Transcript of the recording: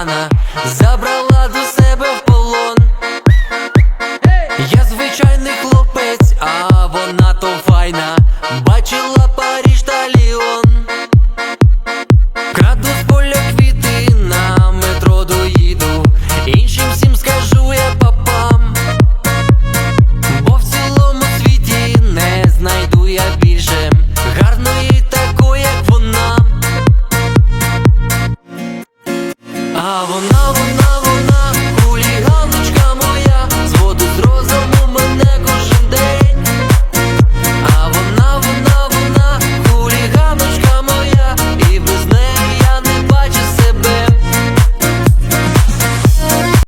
кохана, забрала до себе в полон. Я звичайний хлопець, а вона то файна, бачила. I will know.